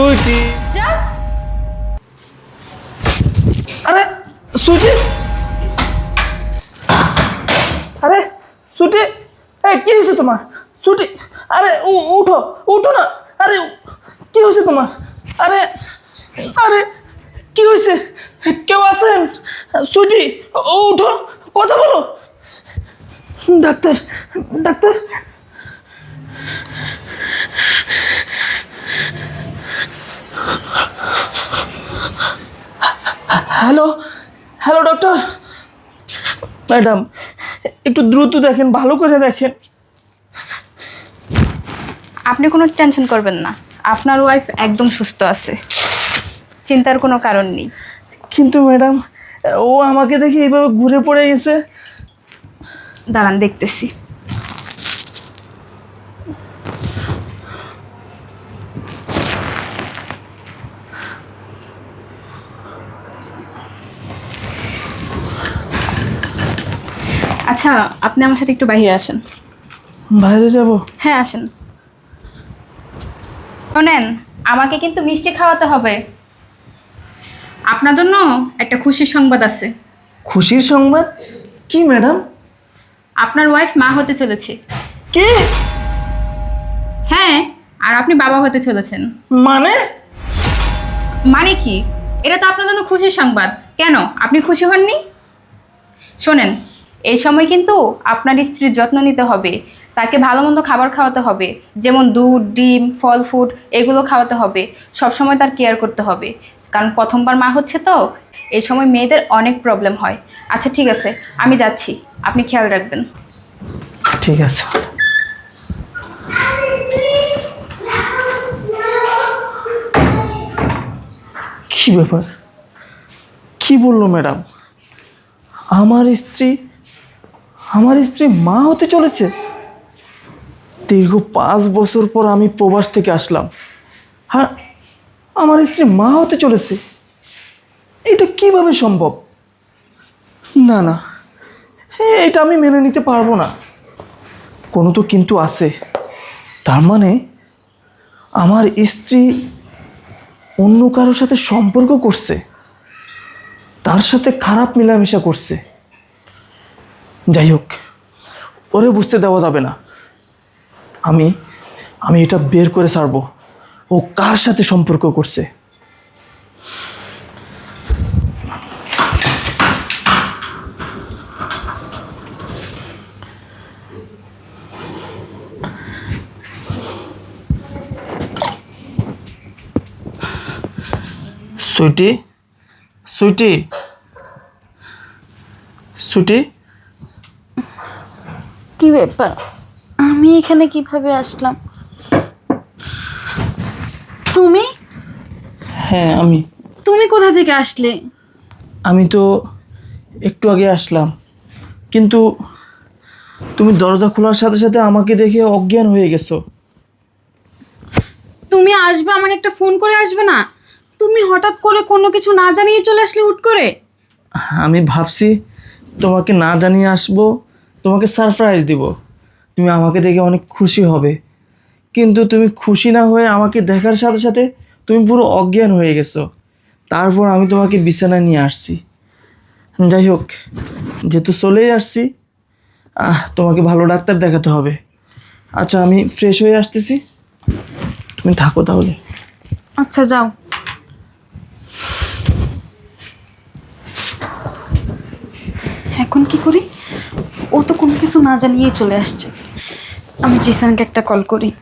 সুইটি। আরে সুইটি। আরে সুইটি। এই কি হয়েছে তোমার? সুইটি আরে উ- উঠো উঠো না। আরে কি হয়েছে তোমার? আরে আরে কি হয়েছে কেউ আছেন সুইটি ও উঠো কথা বলো। Doctor doctor. Hello hello doctor. Madam একটু দ্রুত দেখেন ভালো করে দেখেন। আপনি কোনো টেনশন করবেন না। আপনার ওয়াইফ একদম সুস্থ আছে। চিন্তার কোনো কারণ নেই। কিন্তু ম্যাডাম ও আমাকে দেখে এইভাবে ঘুরে পড়ে গেছে। দাঁড়ান দেখতেছি। আচ্ছা আপনি আমার সাথে একটু বাইরে আসেন। বাইরে যাব? হ্যাঁ আসেন। শোনেন আমাকে কিন্তু মিষ্টি খাওয়াতে হবে। আপনার জন্য একটা খুশির সংবাদ আছে। খুশির সংবাদ? কি ম্যাডাম? আপনার ওয়াইফ মা হতে চলেছে। কি? হ্যাঁ আর আপনি বাবা হতে চলেছেন। মানে? মানে কি? এটা তো আপনার জন্য খুশির সংবাদ। কেন? আপনি খুশি হননি? শোনেন এই সময় কিন্তু আপনার স্ত্রীর যত্ন নিতে হবে। তাকে ভালো মন্দ খাবার খাওয়াতে হবে। যেমন দুধ, ডিম, ফল ফুড এগুলো খাওয়াতে হবে। সব সময় তার কেয়ার করতে হবে। কারণ প্রথমবার মা হচ্ছে তো, এই সময় মেয়েদের অনেক প্রবলেম হয়। আচ্ছা ঠিক আছে, আমি যাচ্ছি। আপনি খেয়াল রাখবেন। ঠিক আছে। কি ব্যাপার? কি বলল ম্যাডাম? আমার স্ত্রী আমার স্ত্রী মা হতে চলেছে। দীর্ঘ পাঁচ বছর পর আমি প্রবাস থেকে আসলাম। হ্যাঁ আমার স্ত্রী মা হতে চলেছে। এটা কীভাবে সম্ভব? না না, এটা আমি মেনে নিতে পারব না। কোনো তো কিন্তু আছে। তার মানে আমার স্ত্রী অন্য কারোর সাথে সম্পর্ক করছে। তার সাথে খারাপ মেলামেশা করছে। যাই হোক ওরে বুঝতে দেওয়া যাবে না। আমি আমি এটা বের করে ছাড়বো। ও কার সাথে সম্পর্ক করছে? সুইটি সুইটি সুইটি কি ব্যাপার? আমি এখানে কীভাবে আসলাম? তুমি? হ্যাঁ আমি। তুমি কোথা থেকে আসলে? আমি তো একটু আগে আসলাম। কিন্তু তুমি দরজা খোলার সাথে সাথে আমাকে দেখে অজ্ঞান হয়ে গেছো। তুমি আসবে আমাকে একটা ফোন করে আসবে না? তুমি হঠাৎ করে কোনো কিছু না জানিয়ে চলে আসলে হুট করে? আমি ভাবছি তোমাকে না জানিয়ে আসব তোমাকে সারপ্রাইজ দিব। তুমি আমাকে দেখে অনেক খুশি হবে। কিন্তু তুমি খুশি না হয়ে আমাকে দেখার সাথে সাথে তুমি পুরো অজ্ঞান হয়ে গেছো। তারপর আমি তোমাকে বিছানায় নিয়ে আসছি। যাই হোক, যেহেতু চলেই আসছি, আহ, তোমাকে ভালো ডাক্তার দেখাতে হবে। আচ্ছা আমি ফ্রেশ হয়ে আসতেছি। তুমি থাকো তাহলে। আচ্ছা যাও। এখন কি করি? ও তো কোনো কিছু না জানিয়েই চলে আসছে। আমি জিসানকে একটা কল করি।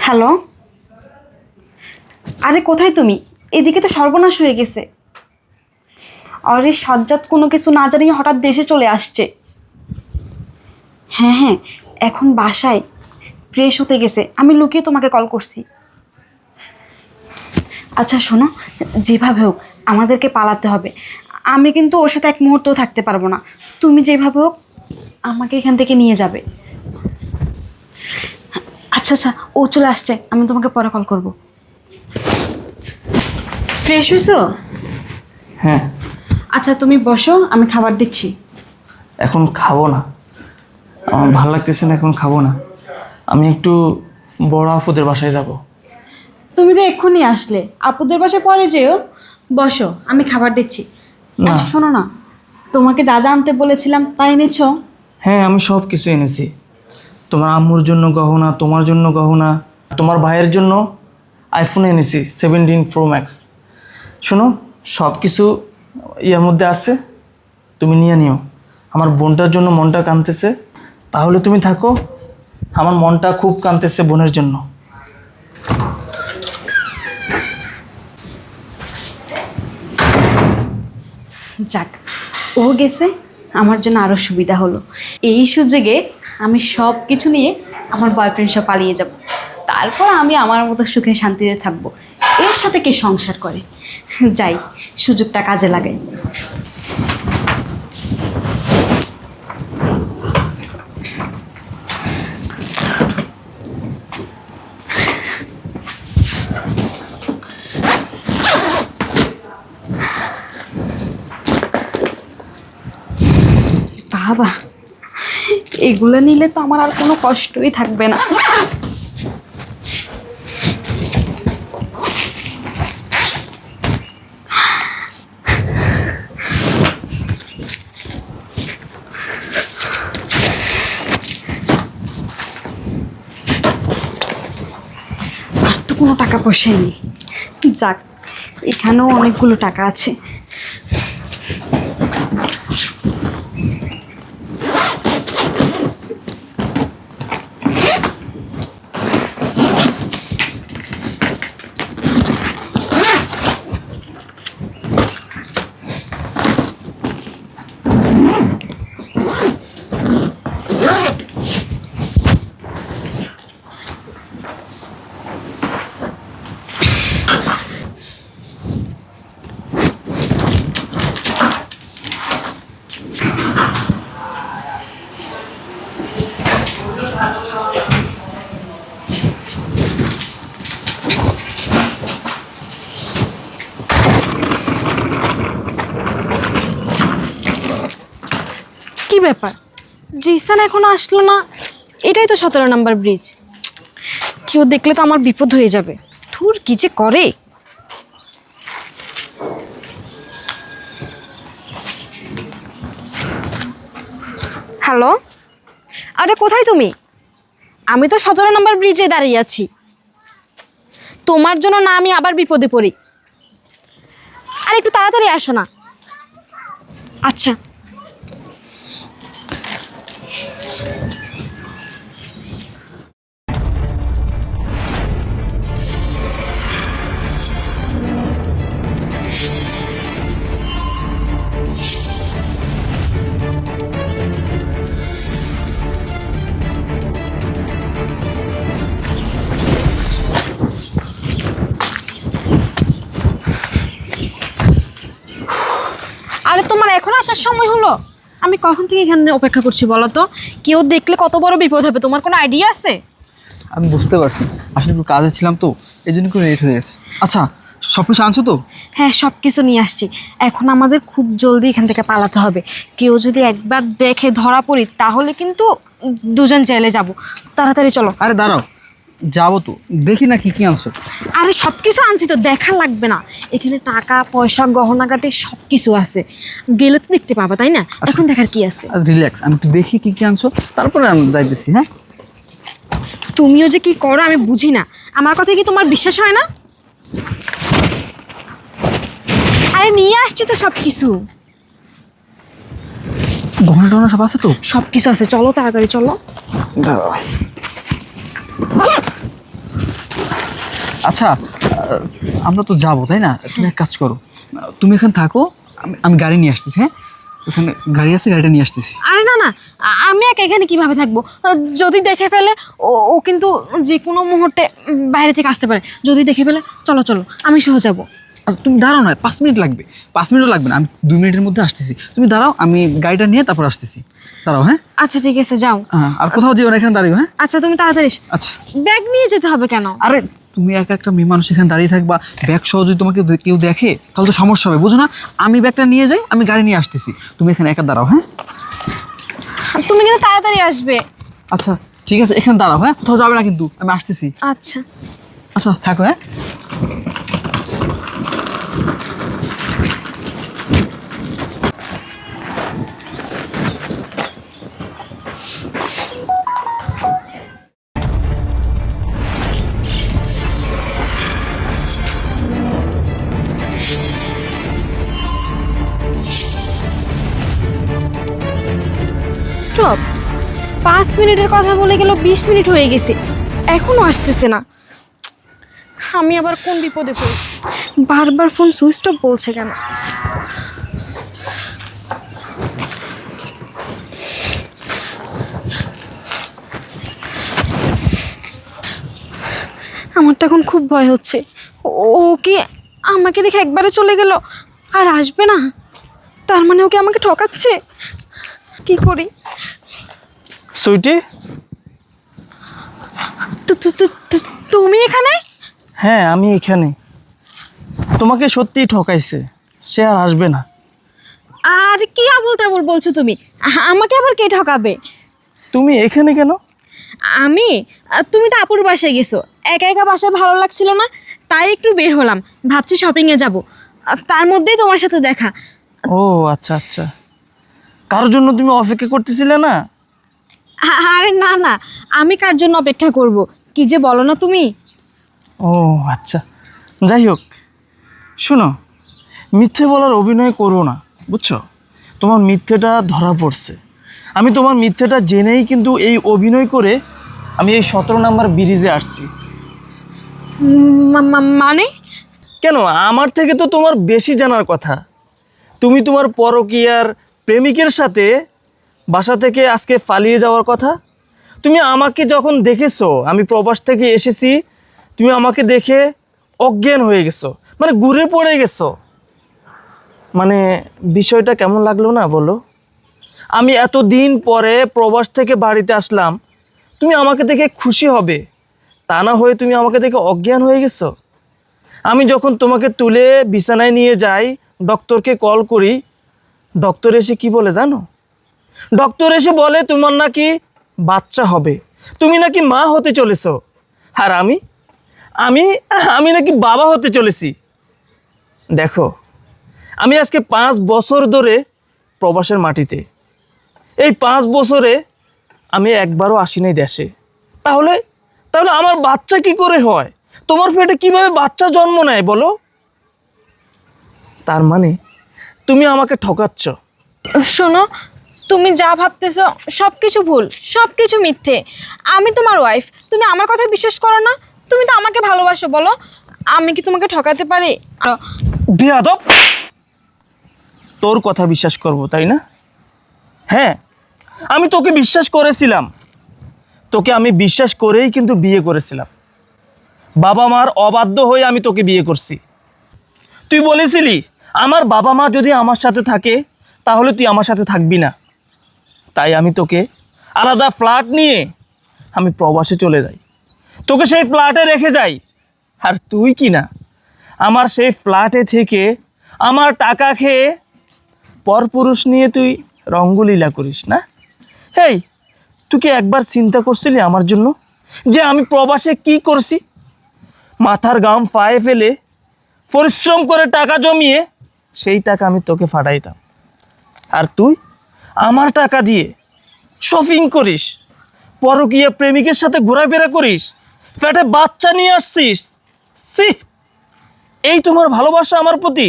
হ্যালো? আরে, কোথায় তুমি? এদিকে তো সর্বনাশ হয়ে গেছে। আরে, সাজ্জাদ কোনো কিছু না জানিয়ে হঠাৎ দেশে চলে আসছে। হ্যাঁ হ্যাঁ এখন বাসায়। ফ্রেশ হতে গেছে। আমি লুকিয়ে তোমাকে কল করছি। আচ্ছা শোনো যেভাবে হোক আমাদেরকে পালাতে হবে। আমি কিন্তু ওর সাথে এক মুহূর্তও থাকতে পারব না। তুমি যেভাবে হোক আমাকে এখান থেকে নিয়ে যাবে। আচ্ছা আচ্ছা ও চলে আসছে। আমি তোমাকে পরে কল করব। ফ্রেশ হয়েছো হ্যাঁ। আচ্ছা তুমি বসো আমি খাবার দিচ্ছি। এখন খাব না। আমার ভালো লাগতেছে না এখন খাব না। আমি একটু বড় আপুদের বাসায় যাব। তুমি তো এক্ষুনি আসলে আপুদের বাসায় পরে যেও বসো আমি খাবার দিচ্ছি। না। আর শোনো না তোমাকে যা যা আনতে বলেছিলাম তাই এনেছো? হ্যাঁ আমি সব কিছু এনেছি। তোমার আম্মুর জন্য গহনা তোমার জন্য গহনা তোমার ভাইয়ের জন্য আইফোন এনেছি সেভেন্টিন প্রো ম্যাক্স শোনো সব কিছু ইয়ার মধ্যে আছে তুমি নিয়ে নিও। আমার বোনটার জন্য মনটা কাঁদতেছে তাহলে তুমি থাকো। আমার মনটা খুব কাঁদতেছে বোনের জন্য। যাক, ও গেছে, আমার জন্য আরও সুবিধা হলো। এই সুযোগে আমি সব কিছু নিয়ে আমার বয়ফ্রেন্ড সব পালিয়ে যাব। তারপর আমি আমার মতো সুখে শান্তিতে থাকব। এর সাথে কে সংসার করে? যাই, সুযোগটা কাজে লাগাই। এগুলো নিলে তো আমার আর কোনো কষ্টই থাকবে না। কোনো টাকা পয়সাই নেই। যাক, এখানেও অনেকগুলো টাকা আছে। ব্যাপার। জিসান এখনও আসলো না, এটাই তো সতেরো নম্বর ব্রিজ কেউ দেখলে তো আমার বিপদ হয়ে যাবে। থুর কি যে করে? হ্যালো? আরে, কোথায় তুমি? আমি তো সতেরো নম্বর ব্রিজে দাঁড়িয়ে আছি। তোমার জন্য না আমি আবার বিপদে পড়ি। আর, একটু তাড়াতাড়ি আসো না। আচ্ছা। আমি কখন থেকে এখানে অপেক্ষা করছি বলো তো? কেউ দেখলে কত বড় বিপদ হবে? তোমার কোনো আইডিয়া আছে? আমি বুঝতে পারছি। আসলে একটু কাজে ছিলাম তো এই জন্য একটু লেট হয়ে গেছে। আচ্ছা সব কিছু আনছো তো? হ্যাঁ সব কিছু নিয়ে আসছি। এখন আমাদের খুব জলদি এখান থেকে পালাতে হবে। কেউ যদি একবার দেখে ধরা পড়ি তাহলে কিন্তু দুজন জেলে যাব। তাড়াতাড়ি চলো। আরে দাঁড়াও যাব তো। দেখি না কি কি আনছো। আরে সব কিছু আনছি তো দেখা লাগবে না। এখানে টাকা পয়সা গহনাগাটি সব কিছু আছে। গেলে তো দেখতে পাবা তাই না? এখন দেখার কি আছে? রিল্যাক্স আমি একটু দেখি কি কি আনছো তারপরে আমি যাইতেছি হ্যাঁ? তুমিও যে কি করো আমি বুঝি না। আমার কথা কি তোমার বিশ্বাস হয় না? আরে নিয়ে আসছি তো সব কিছু গহনা টহনা সব আছে তো? সব কিছু আছে চলো তাড়াতাড়ি চলো। দাঁড়াও। আচ্ছা আমরা তো যাব তাই না? তুমি এক কাজ করো। তুমি এখানে থাকো আমি আমি গাড়ি নিয়ে আসতেছি হ্যাঁ? ওখানে গাড়ি আছে গাড়িটা নিয়ে আসতেছি। আরে না না আমি একা এখানে কীভাবে থাকব? যদি দেখে ফেলে ও ও কিন্তু যে কোনো মুহূর্তে বাইরে থেকে আসতে পারে। যদি দেখে ফেলে চলো চলো আমি সহ যাব। আচ্ছা তুমি দাঁড়াও না পাঁচ মিনিট লাগবে। পাঁচ মিনিটও লাগবে না আমি দু মিনিটের মধ্যে আসতেছি। তুমি দাঁড়াও আমি গাড়িটা নিয়ে তারপর আসতেছি। দাঁড়াও হ্যাঁ? আচ্ছা ঠিক আছে যাও। হ্যাঁ, আর কোথাও যেও না এখানে দাঁড়িও হ্যাঁ? আচ্ছা তুমি তাড়াতাড়ি। আচ্ছা। ব্যাগ নিয়ে যেতে হবে কেন? আরে তুমি একা একটা মেয়ে মানুষ এখানে দাঁড়িয়ে থাকবা ব্যাগ সহ যদি তোমাকে কেউ দেখে তাহলে তো সমস্যা হবে। বুঝো না? আমি ব্যাগটা নিয়ে যাই আমি গাড়ি নিয়ে আসতেছি। তুমি এখানে একা দাঁড়াও হ্যাঁ? তুমি কিন্তু তাড়াতাড়ি আসবে। আচ্ছা ঠিক আছে এখানে দাঁড়াও হ্যাঁ? কোথাও যাবে না কিন্তু আমি আসতেছি। আচ্ছা। আচ্ছা থাকো হ্যাঁ? স্টপ পাঁচ মিনিটের কথা বলে গেল, বিশ মিনিট হয়ে গেছে। এখনও আসতেছে না। আমি আবার কোন বিপদে পড়ি? বারবার ফোন সুইচ অফ বলছে কেন? আমার তো এখন খুব ভয় হচ্ছে। ও কি আমাকে রেখে একবারে চলে গেল? আর আসবে না? তার মানে ওকে আমাকে ঠকাচ্ছে? কি করি? সুইটি? তুমি এখানে? হ্যাঁ আমি এখানে। তোমাকে সত্যিই ঠকাইছে। সে আর আসবে না। আর কি আবল তাবল বলছো তুমি? আমাকে আবার কে ঠকাবে? তুমি এখানে কেন? আমি? তুমি তো আপুর বাসায় গেছো। একা একা বাসায় ভালো লাগছিল না তাই একটু বের হলাম। ভাবছি শপিংয়ে যাব। তার মধ্যেই তোমার সাথে দেখা। ও আচ্ছা আচ্ছা। কারোর জন্য তুমি অপেক্ষা করতেছিলে না? আরে না না। আমি কার জন্য অপেক্ষা করব? কি যে বলো না তুমি? ও আচ্ছা। যাই হোক শোনো মিথ্যে বলার অভিনয় করো না বুঝছ? তোমার মিথ্যেটা ধরা পড়ছে। আমি তোমার মিথ্যেটা জেনেই কিন্তু এই অভিনয় করে আমি এই সতেরো নাম্বার ব্রিজে আসছি। মানে? কেন? আমার থেকে তো তোমার বেশি জানার কথা। তুমি তোমার পরকীয়ার প্রেমিকের সাথে বাসা থেকে আজকে পালিয়ে যাওয়ার কথা? তুমি আমাকে যখন দেখেছ, আমি প্রবাস থেকে এসেছি, তুমি আমাকে দেখে অজ্ঞান হয়ে গেছো মানে ঘুরে পড়ে গেছো। মানে বিষয়টা কেমন লাগল না বলো? আমি এত দিন পরে প্রবাস থেকে বাড়িতে আসলাম, তুমি আমাকে দেখে খুশি হবে, তা না হয়ে তুমি আমাকে দেখে অজ্ঞান হয়ে গেছো? আমি যখন তোমাকে তুলে বিছানায় নিয়ে যাই ডক্টরকে কল করি ডক্টর এসে কি বলে জানো? ডক্টর এসে বলে, তোমার নাকি বাচ্চা হবে। তুমি নাকি মা হতে চলেছো। আর আমি? আমি আমি নাকি বাবা হতে চলেছি। দেখো, আমি আজকে পাঁচ বছর ধরে প্রবাসের মাটিতে। এই পাঁচ বছরে আমি একবারও আসি নাই দেশে। তাহলে তাহলে আমার বাচ্চা কি করে হয়? তোমার পেটে কীভাবে বাচ্চা জন্ম নেয় বলো? তার মানে তুমি আমাকে ঠকাচ্ছ। শোনো তুমি যা ভাবতেছো সব কিছু ভুল সব কিছু মিথ্যে। আমি তোমার ওয়াইফ তুমি আমার কথা বিশ্বাস করো না, তুমি তো আমাকে ভালোবাসো, বলো। আমি কি তোমাকে ঠকাতে পারি? তোর কথা বিশ্বাস করব, তাই না? হ্যাঁ আমি তোকে বিশ্বাস করেছিলাম। তোকে আমি বিশ্বাস করেই কিন্তু বিয়ে করেছিলাম। বাবা মার অবাধ্য হয়ে আমি তোকে বিয়ে করছি। তুই বলেছিলি, আমার বাবা মা যদি আমার সাথে থাকে, তাহলে তুই আমার সাথে থাকবি না। তাই আমি তোকে আলাদা ফ্ল্যাট নিয়ে আমি প্রবাসে চলে যাই। তোকে সেই ফ্ল্যাটে রেখে যাই। আর তুই কি না? আমার সেই ফ্ল্যাটে থেকে আমার টাকা খেয়ে পরপুরুষ নিয়ে তুই রঙ্গলীলা করিস না? হেই, তুই কি একবার চিন্তা করছিলি আমার জন্য যে আমি প্রবাসে কি করছি? মাথার গাম পায়ে ফেলে পরিশ্রম করে টাকা জমিয়ে সেই টাকা আমি তোকে ফাটাইতাম। আর তুই? আমার টাকা দিয়ে শপিং করিস, পরকীয়া প্রেমিকের সাথে ঘোরাফেরা করিস, ফ্ল্যাটে বাচ্চা নিয়ে আসছিস। সি এই তোমার ভালোবাসা আমার প্রতি,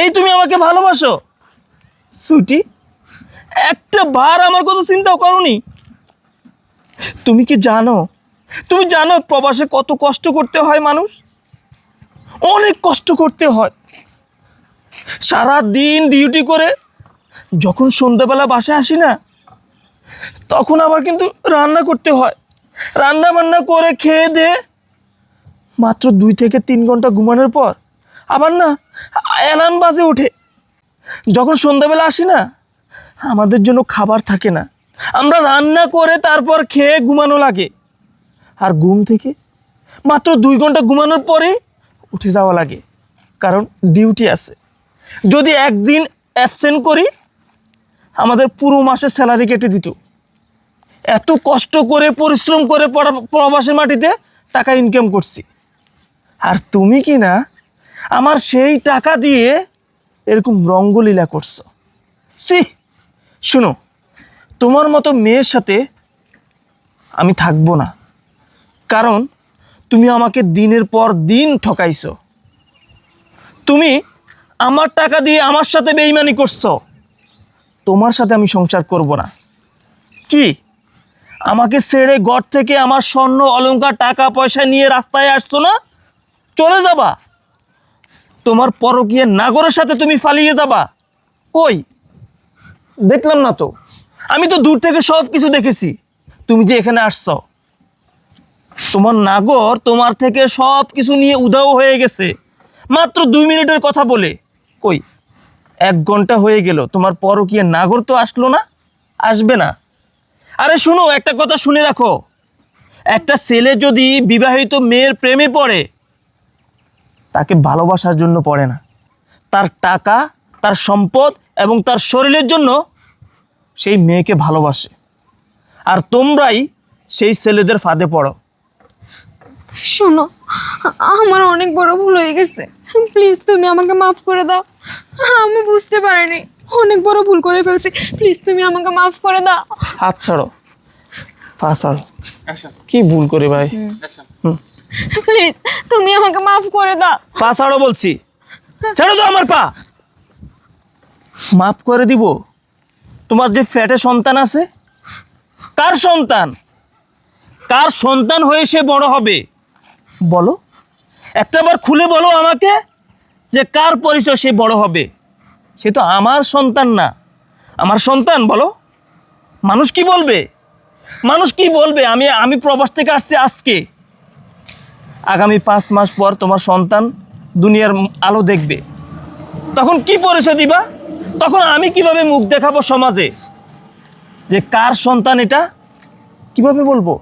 এই তুমি আমাকে ভালোবাসো। সুইটি, একটা বার আমার কথা চিন্তাও করনি। তুমি কি জানো, তুমি জানো প্রবাসে কত কষ্ট করতে হয় মানুষ? অনেক কষ্ট করতে হয়। সারা দিন ডিউটি করে যখন সন্ধ্যাবেলা বাসায় আসি না, তখন আবার কিন্তু রান্না করতে হয়। রান্না বান্না করে খেয়ে দিয়ে মাত্র দুই থেকে তিন ঘণ্টা ঘুমানোর পর আবার না অ্যালার্ম বাজে ওঠে। যখন সন্ধ্যাবেলা আসি না, আমাদের জন্য খাবার থাকে না। আমরা রান্না করে তারপর খেয়ে ঘুমানো লাগে। আর ঘুম থেকে মাত্র দুই ঘণ্টা ঘুমানোর পরে উঠে যাওয়া লাগে। কারণ ডিউটি আছে। যদি একদিন অ্যাবসেন্ট করি আমাদের পুরো মাসের স্যালারি কেটে দিত। এত কষ্ট করে, পরিশ্রম করে প্রবাসের মাটিতে টাকা ইনকাম করছি। আর তুমি কি না, আমার সেই টাকা দিয়ে এরকম রঙ্গলীলা করছ। সি শুনো, তোমার মতো মেয়ের সাথে আমি থাকব না। কারণ তুমি আমাকে দিনের পর দিন ঠকাইছো। তুমি আমার টাকা দিয়ে আমার সাথে বেইমানি করছ। তোমার সাথে আমি সংসার করব না। কি? আমাকে ছেড়ে ঘর থেকে আমার স্বর্ণ অলংকার টাকা, পয়সা নিয়ে রাস্তায় আসছো না? চলে যাবা। তোমার পরকীয় নাগরের সাথে তুমি ফালিয়ে যাবা। কই? দেখলাম না তো। আমি তো দূর থেকে সব কিছু দেখেছি। তুমি যে এখানে আসছো। তোমার নাগর তোমার থেকে সব কিছু নিয়ে উধাও হয়ে গেছে। মাত্র দুই মিনিটের কথা বলে। কই? এক ঘণ্টা হয়ে গেল, তোমার পরকীয় নাগর তো আসলো না, আসবে না। আরে শুনো, একটা কথা শুনে রাখো। একটা ছেলে যদি বিবাহিত মেয়ের প্রেমে পড়ে, তাকে ভালোবাসার জন্য পড়ে না। তার টাকা, তার সম্পদ এবং তার শরীরের জন্য সেই মেয়েকে ভালোবাসে। আর তোমরাই সেই ছেলেদের ফাঁদে পড়ো। শোনো, আমার অনেক বড় ভুল হয়ে গেছে। প্লিজ তুমি আমাকে মাফ করে দাও। আমি বুঝতে পারিনি। অনেক বড় ভুল করে ফেলছি। প্লিজ তুমি আমাকে মাফ করে দাও। হাত ছাড়ো। পা ছাড়ো কি ভুল করে ভাই? প্লিজ তুমি আমাকে মাফ করে দাও। পা ছাড়ো বলছি। ছাড়ো তো আমার পা। মাফ করে দিব? তোমার যে ফ্যাটে সন্তান আছে? কার সন্তান? কার সন্তান হয়ে সে বড় হবে? বলো। একটা বার খুলে বলো আমাকে। যে কার পরিচয় সে বড় হবে? সে তো আমার সন্তান না। আমার সন্তান, বলো। মানুষ কি বলবে? মানুষ কি বলবে? আমি আমি প্রবাস থেকে আসছি আজকে। আগামী পাঁচ মাস পর তোমার সন্তান দুনিয়ার আলো দেখবে। তখন কি পরিচয় দিবা? তখন আমি কীভাবে মুখ দেখাবো সমাজে? যে কার সন্তান এটা? কীভাবে বলব?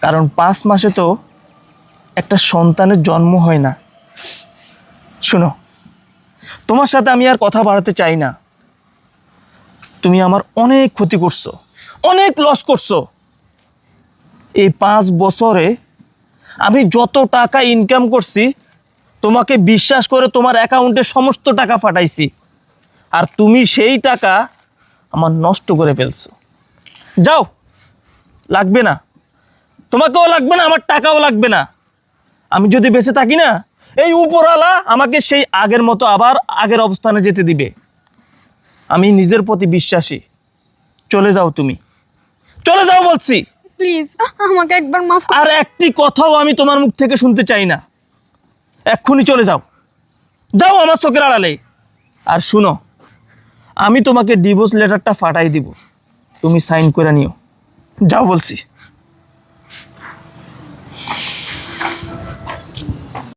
কারণ পাঁচ মাসে তো একটা সন্তানের জন্ম হয় না। শুনো, তোমার সাথে আমি আর কথা বাড়াতে চাই না। তুমি আমার অনেক ক্ষতি করছ, অনেক লস করছ। এই পাঁচ বছরে আমি যত টাকা ইনকাম করছি, তোমাকে বিশ্বাস করে তোমার অ্যাকাউন্টে সমস্ত টাকা পাঠাইছি। আর তুমি সেই টাকা আমার নষ্ট করে ফেলছো। যাও, লাগবে না। তোমাকেও লাগবে না, আমার টাকাও লাগবে না। আমি যদি বেঁচে থাকি না এই উপরওয়ালা আমাকে সেই আগের মতো আবার আগের অবস্থানে যেতে দিবে। আমি নিজের প্রতি বিশ্বাসী। চলে যাও তুমি। চলে যাও বলছি। প্লিজ আমাকে একবার মাফ আর একটি কথাও আমি তোমার মুখ থেকে শুনতে চাই না। এক্ষুনি চলে যাও। যাও আমার চোখের আড়ালে। আর শুনো আমি তোমাকে ডিভোর্স লেটারটা ফাটাই দিব। তুমি সাইন করে নিও। যাও বলছি।